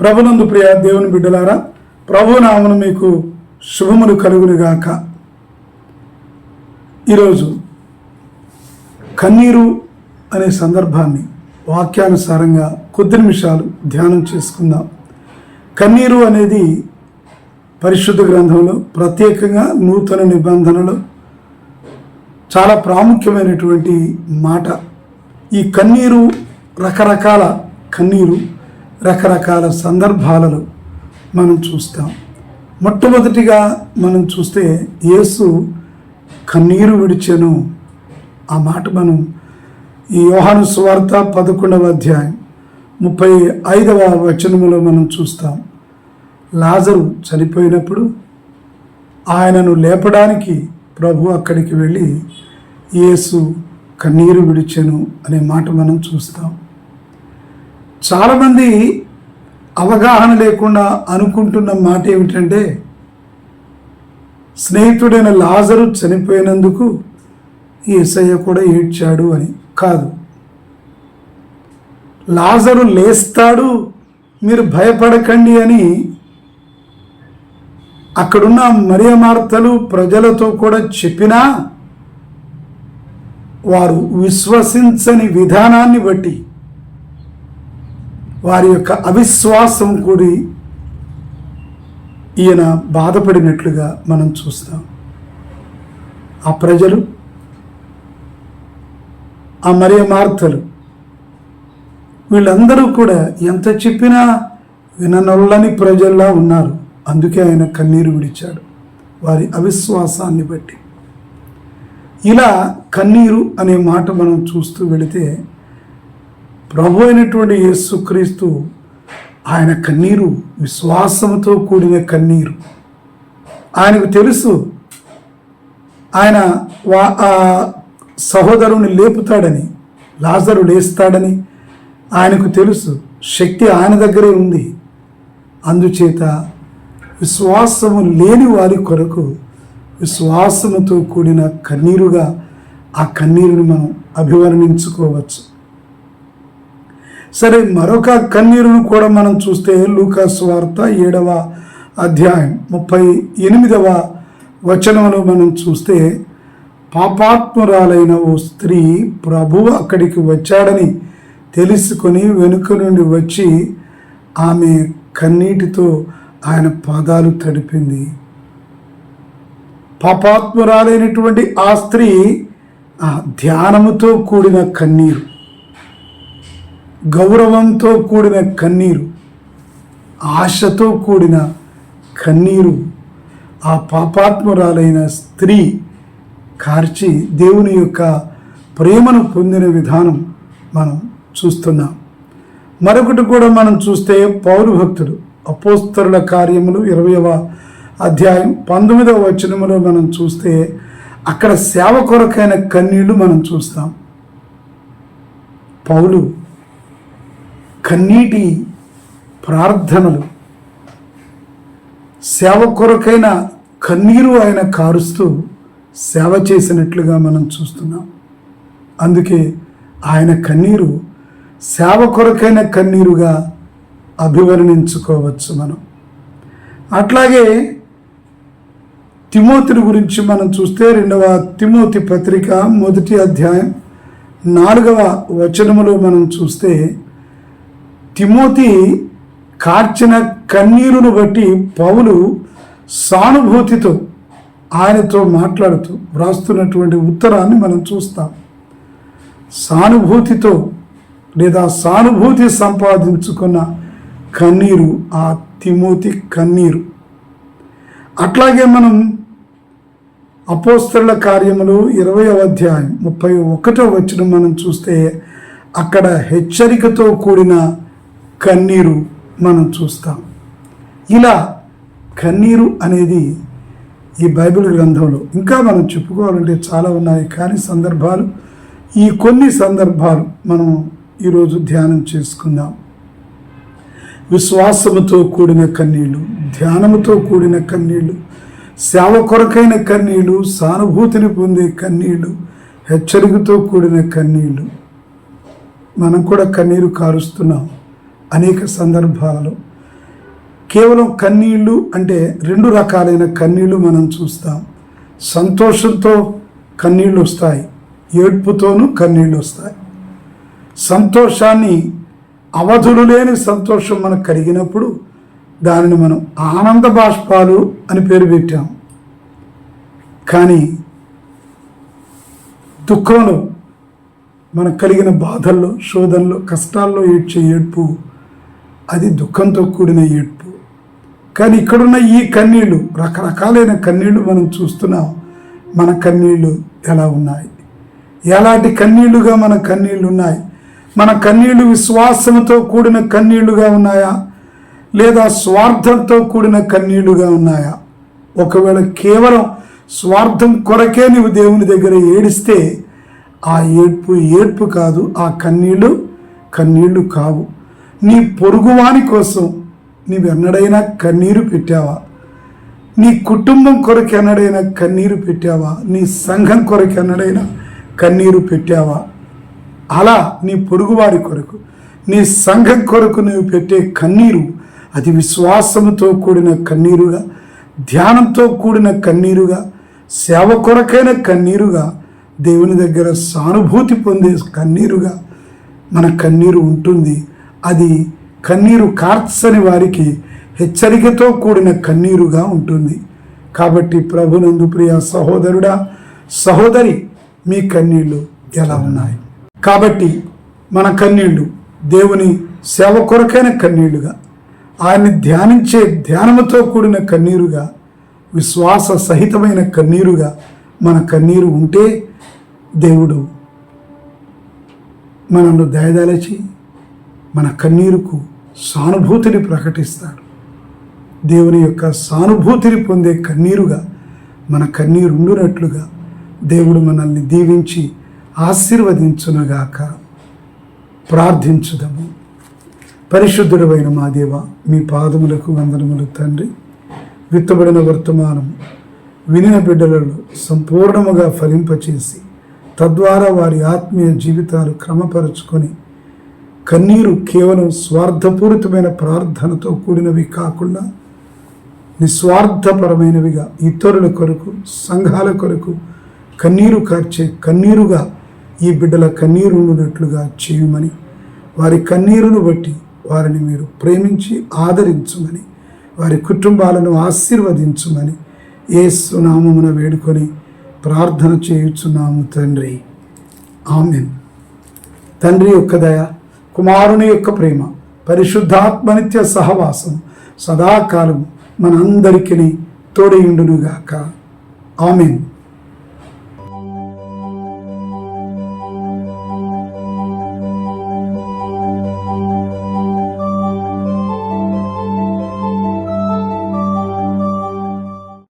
ప్రభునందు ప్రియ దేవుని బిడ్డలారా ప్రభునామను మీకు శుభములు కలుగునుగాక. ఈరోజు కన్నీరు అనే సందర్భాన్ని వాక్యానుసారంగా కొద్ది నిమిషాలు ధ్యానం చేసుకుందాం. కన్నీరు అనేది పరిశుద్ధ గ్రంథంలో ప్రత్యేకంగా నూతన నిబంధనలో చాలా ప్రాముఖ్యమైనటువంటి మాట. ఈ కన్నీరు రకరకాల కన్నీరు రకరకాల సందర్భాలలో మనం చూస్తాం. మొట్టమొదటిగా మనం చూస్తే యేసు కన్నీరు విడిచెను. ఆ మాట మనం ఈ యోహాను సువార్త పదకొండవ అధ్యాయం ముప్పై ఐదవ వచనములో మనం చూస్తాం. లాజరు చనిపోయినప్పుడు ఆయనను లేపడానికి ప్రభు అక్కడికి వెళ్ళి యేసు కన్నీరు విడిచెను అనే మాట మనం చూస్తాం. చాలామంది అవగాహన లేకుండా అనుకుంటున్న మాట ఏమిటంటే స్నేహితుడైన లాజరు చనిపోయినందుకు ఏసయ్య కూడా ఏడ్చాడు అని. కాదు. లాజరు లేస్తాడు మీరు భయపడకండి అని అక్కడున్న మరియమార్తలు ప్రజలతో కూడా చెప్పినా వారు విశ్వసించని విధానాన్ని బట్టి వారి యొక్క అవిశ్వాసం కూడి ఈయన బాధపడినట్లుగా మనం చూస్తాం. ఆ ప్రజలు ఆ మరియ మార్తలు. వీళ్ళందరూ కూడా ఎంత చెప్పినా విననొల్లని ప్రజల్లా ఉన్నారు. అందుకే ఆయన కన్నీరు విడిచాడు. వారి అవిశ్వాసాన్ని బట్టి. ఇలా కన్నీరు అనే మాట మనం చూస్తూ వెళితే ప్రభు అయినటువంటి యేసుక్రీస్తు ఆయన కన్నీరు విశ్వాసంతో కూడిన కన్నీరు. ఆయనకు తెలుసు. ఆయన వా సహోదరుని లేపుతాడని లాజరు లేస్తాడని ఆయనకు తెలుసు. శక్తి ఆయన దగ్గరే ఉంది. అందుచేత విశ్వాసము లేని వారి కొరకు విశ్వాసముతో కూడిన కన్నీరుగా ఆ కన్నీరుని మనం అభివర్ణించుకోవచ్చు. సరే మరొక కన్నీరును కూడా మనం చూస్తే లూకాస్ వార్త ఏడవ అధ్యాయం ముప్పై ఎనిమిదవ వచనంలో మనం చూస్తే పాపాత్మురాలైన ఓ స్త్రీ ప్రభువు అక్కడికి వచ్చాడని తెలుసుకొని వెనుక నుండి వచ్చి ఆమె కన్నీటితో ఆయన పాదాలు తడిపింది. పాపాత్మురాలైనటువంటి ఆ స్త్రీ ఆ ధ్యానముతో కూడిన కన్నీరు గౌరవంతో కూడిన కన్నీరు ఆశతో కూడిన కన్నీరు ఆ పాపాత్మురాలైన స్త్రీ కార్చి దేవుని యొక్క ప్రేమను పొందిన విధానం మనం చూస్తున్నాం. మరొకటి కూడా మనం చూస్తే పౌరు భక్తుడు అపోస్తరుల కార్యములు ఇరవయవ అధ్యాయం పంతొమ్మిదవ వచనములో మనం చూస్తే అక్కడ సేవ కొరకైన కన్నీళ్ళు మనం చూస్తాం. పౌలు కన్నీటి ప్రార్థనలు సేవ కొరకైన కన్నీరు ఆయన కారుస్తూ సేవ చేసినట్లుగా మనం చూస్తున్నాం. అందుకే ఆయన కన్నీరు సేవ కొరకైన కన్నీరుగా అభివర్ణించుకోవచ్చు మనం. అట్లాగే తిమోతిని గురించి మనం చూస్తే రెండవ తిమోతి పత్రిక మొదటి అధ్యాయం నాలుగవ వచనములో మనం చూస్తే తిమోతి కార్చిన కన్నీరును బట్టి పౌలు సానుభూతితో ఆయనతో మాట్లాడుతూ వ్రాస్తున్నటువంటి ఉత్తరాన్ని మనం చూస్తాం. సానుభూతితో లేదా సానుభూతి సంపాదించుకున్న కన్నీరు ఆ తిమోతి కన్నీరు. అట్లాగే మనం అపోస్తల కార్యములు ఇరవై అధ్యాయం ముప్పై ఒకటో వచ్చిన మనం చూస్తే అక్కడ హెచ్చరికతో కూడిన కన్నీరు మనం చూస్తాం. ఇలా కన్నీరు అనేది ఈ బైబిల్ గ్రంథంలో. ఇంకా మనం చెప్పుకోవాలంటే చాలా ఉన్నాయి కానీ సందర్భాలు ఈ కొన్ని సందర్భాలు మనం ఈరోజు ధ్యానం చేసుకుందాం. విశ్వాసముతో కూడిన కన్నీళ్ళు ధ్యానముతో కూడిన కన్నీళ్ళు సేవ కొరకైన కన్నీళ్ళు సానుభూతిని పొందే కన్నీళ్ళు హెచ్చరికతో కూడిన కన్నీళ్ళు మనం కూడా కన్నీరు కారుస్తున్నాం అనేక సందర్భాలలో. కేవలం కన్నీళ్ళు అంటే రెండు రకాలైన కన్నీళ్ళు మనం చూస్తాం. సంతోషంతో కన్నీళ్ళు వస్తాయి ఏడ్పుతోనూ కన్నీళ్ళు వస్తాయి. సంతోషాన్ని అవధులు లేని సంతోషం మనకు కలిగినప్పుడు దానిని మనం ఆనంద బాష్పాలు అని పేరు పెట్టాం. కానీ దుఃఖంలో మనకు కలిగిన బాధల్లో శోధనలో కష్టాల్లో ఏడ్చే ఏడ్పు అది దుఃఖంతో కూడిన ఏడ్పు. కానీ ఇక్కడున్న ఈ కన్నీళ్ళు రకరకాలైన కన్నీళ్ళు మనం చూస్తున్నాం. మన కన్నీళ్ళు ఎలా ఉన్నాయి? ఎలాంటి కన్నీళ్ళుగా మన కన్నీళ్ళు ఉన్నాయి? మన కన్నీళ్ళు విశ్వాసంతో కూడిన కన్నీళ్ళుగా ఉన్నాయా? లేదా స్వార్థంతో కూడిన కన్నీళ్ళుగా ఉన్నాయా? ఒకవేళ కేవలం స్వార్థం కొరకే నీవు దేవుని దగ్గర ఏడిస్తే ఆ ఏడ్పు ఏడ్పు కాదు ఆ కన్నీళ్ళు కన్నీళ్ళు కావు. నీ పొరుగువాని కోసం నీవెన్నడైనా కన్నీరు పెట్టావా? నీ కుటుంబం కొరకు ఎన్నడైనా కన్నీరు పెట్టావా? నీ సంఘం కొరకు ఎన్నడైనా కన్నీరు పెట్టావా? అలా నీ పొరుగువారి కొరకు నీ సంఘం కొరకు నువ్వు పెట్టే కన్నీరు అది విశ్వాసంతో కూడిన కన్నీరుగా ధ్యానంతో కూడిన కన్నీరుగా సేవ కొరకైన కన్నీరుగా దేవుని దగ్గర సానుభూతి పొందే కన్నీరుగా మన కన్నీరు ఉంటుంది. అది కన్నీరు కార్చని వారికి హెచ్చరికతో కూడిన కన్నీరుగా ఉంటుంది. కాబట్టి ప్రభునందు ప్రియ సహోదరుడా సహోదరి మీ కన్నీళ్ళు ఎలా ఉన్నాయి? కాబట్టి మన కన్నీళ్ళు దేవుని సేవ కొరకైన కన్నీళ్ళుగా ఆయన్ని ధ్యానించే ధ్యానముతో కూడిన కన్నీరుగా విశ్వాస సహితమైన కన్నీరుగా మన కన్నీరు ఉంటే దేవుడు మనల్ని దయదలచి మన కన్నీరుకు సానుభూతిని ప్రకటిస్తాడు దేవుని యొక్క సానుభూతిని పొందే కన్నీరుగా మన కన్నీరు ఉండునట్లుగా దేవుడు మనల్ని దీవించి ఆశీర్వదించునుగాక. ప్రార్థించుదము. పరిశుద్ధుడమైన మా దేవ మీ పాదములకు వందనములు తండ్రి. విత్తబడిన వర్తమానం వినిన బిడ్డలలో సంపూర్ణముగా ఫలింపచేసి తద్వారా వారి ఆత్మీయ జీవితాలు క్రమపరుచుకొని కన్నీరు కేవలం స్వార్థపూరితమైన ప్రార్థనతో కూడినవి కాకుండా నిస్వార్థపరమైనవిగా ఇతరుల కొరకు సంఘాల కొరకు కన్నీరు కార్చే కన్నీరుగా ఈ బిడ్డల కన్నీరు ఉన్నట్లుగా చేయమని వారి కన్నీరును బట్టి వారిని మీరు ప్రేమించి ఆదరించుమని వారి కుటుంబాలను ఆశీర్వదించుమని ఏసునామమున వేడుకొని ప్రార్థన చేయుచున్నాము తండ్రి. ఆమెన్. తండ్రి యొక్క దయ కుమారుని యొక్క ప్రేమ పరిశుద్ధాత్మనిత్య సహవాసం సదాకాలం మనందరికీ తోడయుండునుగాక. ఆమెను.